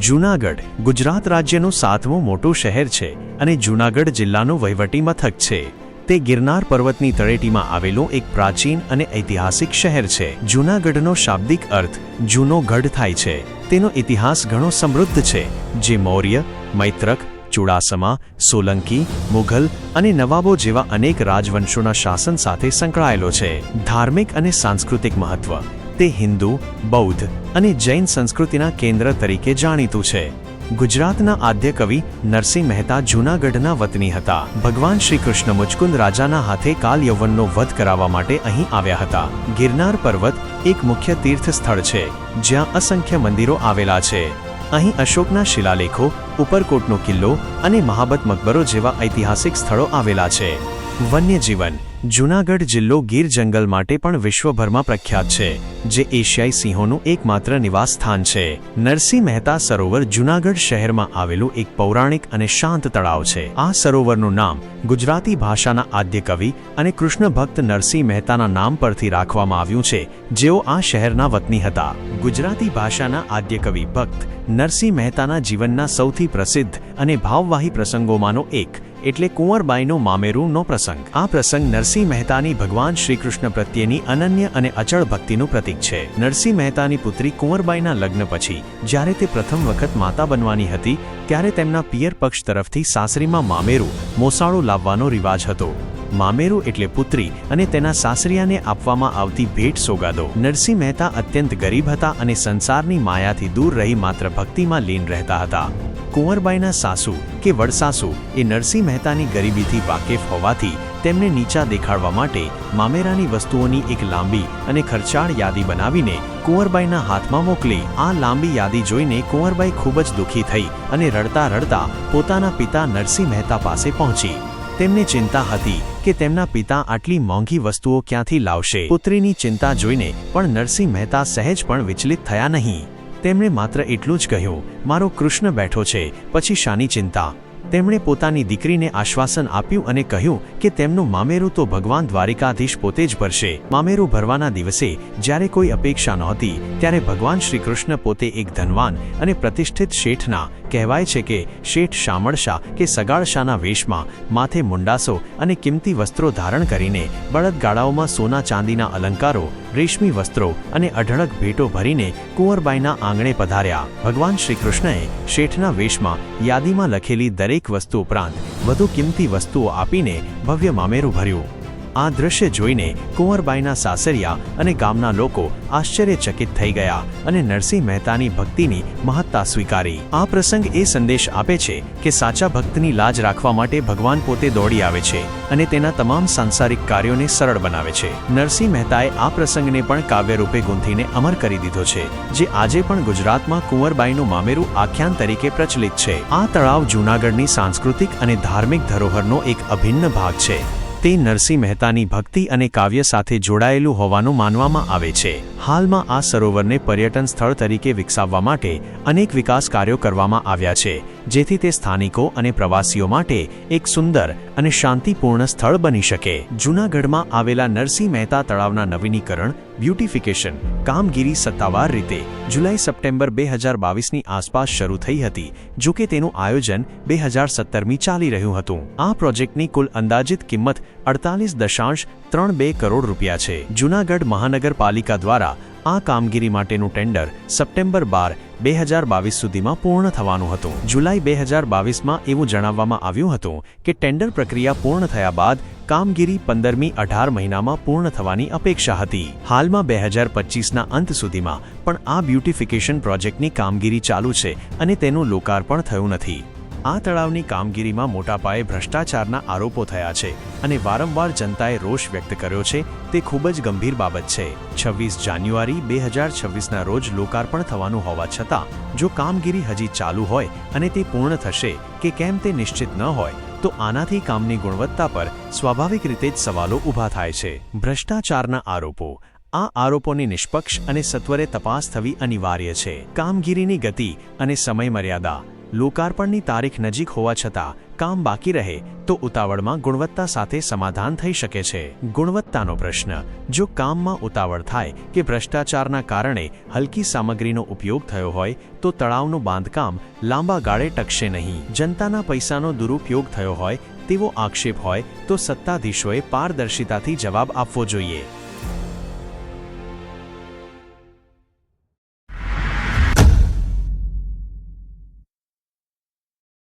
જૂનાગઢ ગુજરાત રાજ્યનું સાતમું મોટું શહેર છે અને જૂનાગઢ જિલ્લાનું વહીવટી મથક છે. તે ગિરનાર પર્વતની તળેટીમાં આવેલું એક પ્રાચીન અને ઐતિહાસિક શહેર છે. જૂનાગઢનો શાબ્દિક અર્થ જૂનો ગઢ થાય છે. તેનો ઇતિહાસ ઘણો સમૃદ્ધ છે, જે મૌર્ય, મૈત્રક, ચુડાસમા, સોલંકી, મુઘલ અને નવાબો જેવા અનેક રાજવંશોના શાસન સાથે સંકળાયેલો છે. ધાર્મિક અને સાંસ્કૃતિક મહત્વ તે હિન્દુ, બૌદ્ધ અને જૈન સંસ્કૃતિના કેન્દ્ર તરીકે જાણીતું છે. ગુજરાતના આદ્ય કવિ નરસિંહ મહેતા જૂનાગઢના વતની હતા. ભગવાન શ્રી કૃષ્ણ મુચકુંદ રાજાના હાથે કાલ યૌવનનો વધ કરાવવા માટે અહીં આવ્યા હતા. ગિરનાર પર્વત એક મુખ્ય તીર્થ સ્થળ છે, જ્યાં અસંખ્ય મંદિરો આવેલા છે. અહીં અશોકના શિલાલેખો, ઉપરકોટનો કિલ્લો અને મહાબત મકબરો જેવા ઐતિહાસિક સ્થળો આવેલા છે. વન્યજીવન જૂનાગઢ જિલ્લો ગીર જંગલ માટે પણ વિશ્વભરમાં પ્રખ્યાત છે, જે એશિયાઈ સિંહોનું એકમાત્ર નિવાસ સ્થાન છે. નરસિંહ મહેતા સરોવર જૂનાગઢ શહેરમાં આવેલું એક પૌરાણિક અને શાંત તળાવ છે. આ સરોવરનું નામ ગુજરાતી ભાષાના આદ્ય કવિ અને કૃષ્ણ ભક્ત નરસિંહ મહેતાના નામ પરથી રાખવામાં આવ્યું છે, જેઓ આ શહેરના વતની હતા. ગુજરાતી ભાષાના આદ્ય કવિ ભક્ત નરસિંહ મહેતાના જીવનના સૌથી પ્રસિદ્ધ અને ભાવવાહી પ્રસંગોમાંનો એક એટલે કુંવરબાઈનો મામેરુનો પ્રસંગ. આ પ્રસંગ નરસિંહ મહેતાની ભગવાન શ્રીકૃષ્ણ પ્રત્યેની અનન્ય અને અચળ ભક્તિનું પ્રતીક છે. નરસિંહ મહેતાની પુત્રી કુંવરબાઈના લગ્ન પછી, જ્યારે તે પ્રથમ વખત માતા બનવાની હતી, ત્યારે તેમના પિયર પક્ષ તરફથી સાસરીમાં મામેરું, મોસાળું લાવવાનો રિવાજ હતો. મામેરું એટલે પુત્રી અને તેના સાસરિયાને આપવામાં આવતી ભેટ સોગાદો. નરસિંહ મહેતા અત્યંત ગરીબ હતા અને સંસારની માયાથી દૂર રહી માત્ર ભક્તિમાં લીન રહેતા હતા. કુંવરબાઈના સાસુ કે વડસાસુ એ નરસિંહ મહેતાની ગરીબીથી વાકેફ હોવાથી તેમને નીચા દેખાડવા માટે મામેરાની વસ્તુઓની એક લાંબી અને ખર્ચાળ યાદી બનાવીને કુંવરબાઈના હાથમાં મોકલી આ લાંબી યાદી જોઈને કુંવરબાઈ ખૂબ જ દુઃખી થઈ અને રડતા રડતા પોતાના પિતા નરસિંહ મહેતા પાસે પહોંચી. તેમને ચિંતા હતી કે તેમના પિતા આટલી મોંઘી વસ્તુઓ ક્યાંથી લાવશે? પુત્રીની ચિંતા જોઈને પણ નરસિંહ મહેતા સહેજ પણ વિચલિત થયા નહીં. તેમણે માત્ર એટલું જ કહ્યું, મારો કૃષ્ણ બેઠો છે, પછી શાની ચિંતા. તેમણે પોતાની દીકરીને આશ્વાસન આપ્યું અને કહ્યું કે તેમનું મામેરું તો ભગવાન દ્વારિકાધીશ પોતે જ ભરશે. મામેરું ભરવાના દિવસે જ્યારે કોઈ અપેક્ષા નહોતી ત્યારે ભગવાન શ્રી કૃષ્ણ પોતે એક ધનવાન અને પ્રતિષ્ઠિત શેઠના કહેવાય છે કે શેઠ શામળશા કે સગાળશાના વેશમાં માથે મુંડાસો અને કિંમતી વસ્ત્રો ધારણ કરીને બળદગાડાઓમાં સોના ચાંદીના અલંકારો, રેશમી વસ્ત્રો અને અઢળક ભેટો ભરીને કુંવરબાઈના આંગણે પધાર્યા. ભગવાન શ્રી કૃષ્ણએ શેઠના વેશમાં યાદીમાં લખેલી દરેક વસ્તુ ઉપરાંત વધુ કિંમતી વસ્તુઓ આપીને ભવ્ય મામેરું ભર્યું. આ દ્રશ્ય જોઈને કુંવરબાઈના સાસરિયા અને ગામના લોકો આશ્ચર્યચકિત થઈ ગયા અને નરસિંહ મહેતાની ભક્તિની મહત્તા સ્વીકારી. આ પ્રસંગ એ સંદેશ આપે છે કે સાચા ભક્તની લાજ રાખવા માટે ભગવાન પોતે દોડી આવે છે અને તેના તમામ સાંસારિક કાર્યોને સરળ બનાવે છે. નરસિંહ મહેતાએ આ પ્રસંગને પણ કાવ્યરૂપે ગૂંથીને અમર કરી દીધો છે, જે આજે પણ ગુજરાતમાં કુંવરબાઈનું મામેરું આખ્યાન તરીકે પ્રચલિત છે. આ તળાવ જૂનાગઢની સાંસ્કૃતિક અને ધાર્મિક ધરોહરનો એક અભિન્ન ભાગ છે. તે નરસિંહ મહેતાની ભક્તિ અને કાવ્ય સાથે જોડાયેલું હોવાનું માનવામાં આવે છે. હાલમાં આ સરોવરને પર્યટન સ્થળ તરીકે વિકસાવવા માટે અનેક વિકાસ કાર્યો કરવામાં આવ્યા છે, જેથી તે સ્થાનિકો અને પ્રવાસીઓ માટે એક સુંદર અને શાંતિપૂર્ણ સ્થળ બની શકે. જૂનાગઢમાં આવેલા નરસિંહ મહેતા તળાવના નવીનીકરણ, બ્યુટિફિકેશન, કામગીરી સત્તાવાર રીતે જુલાઈ સપ્ટેમ્બર બે હજાર બાવીસની આસપાસ શરૂ થઈ હતી જો કે તેનું આયોજન બે હજાર સત્તરમી ચાલી રહ્યું હતું. આ પ્રોજેક્ટની કુલ અંદાજિત કિંમત અડતાલીસ દશાંશ ત્રણ બે કરોડ રૂપિયા છે. જૂનાગઢ મહાનગરપાલિકા દ્વારા આ કામગીરી માટેનું ટેન્ડર સપ્ટેમ્બર બાર, બે હજાર બાવીસ સુધીમાં પૂર્ણ થવાનું હતું. જુલાઈ બે હજાર બાવીસમાં એવું જણાવવામાં આવ્યું હતું કે ટેન્ડર પ્રક્રિયા પૂર્ણ થયા બાદ કામગીરી પંદરમી અઢાર મહિનામાં પૂર્ણ થવાની અપેક્ષા હતી. હાલમાં બે હજાર પચીસના અંત સુધીમાં પણ આ બ્યુટિફિકેશન પ્રોજેક્ટની કામગીરી ચાલુ છે અને તેનું લોકાર્પણ થયું નથી. આ તળાવની કામગીરીમાં મોટા પાયે ભ્રષ્ટાચારના આરોપો થયા છે અને વારંવાર જનતાએ રોષ વ્યક્ત કર્યો છે, તે ખૂબ જ ગંભીર બાબત છે. છવ્વીસ જાન્યુઆરી બે હજાર છવ્વીસના રોજ લોકાર્પણ થવાનું હોવા છતાં, જો કામગીરી હજી ચાલુ હોય અને તે પૂર્ણ થશે કે કેમ તે નિશ્ચિત ન હોય, તો આનાથી કામની ગુણવત્તા પર સ્વાભાવિક રીતે જ સવાલો ઊભા થાય છે. ભ્રષ્ટાચારના આરોપો. આ આરોપોની નિષ્પક્ષ અને સત્વરે તપાસ થવી અનિવાર્ય છે. કામગીરીની ગતિ અને સમય મર્યાદા લોકાર્પણની તારીખ નજીક હોવા છતાં કામ બાકી રહે તો ઉતાવળમાં ગુણવત્તા સાથે સમાધાન થઈ શકે છે. ગુણવત્તાનો પ્રશ્ન, જો કામમાં ઉતાવળ થાય કે ભ્રષ્ટાચારના કારણે હલકી સામગ્રીનો ઉપયોગ થયો હોય, તો તળાવનું બાંધકામ લાંબા ગાળે ટકશે નહીં. જનતાના પૈસાનો દુરુપયોગ થયો હોય તેવો આક્ષેપ હોય, તો સત્તાધીશોએ પારદર્શિતાથી જવાબ આપવો જોઈએ.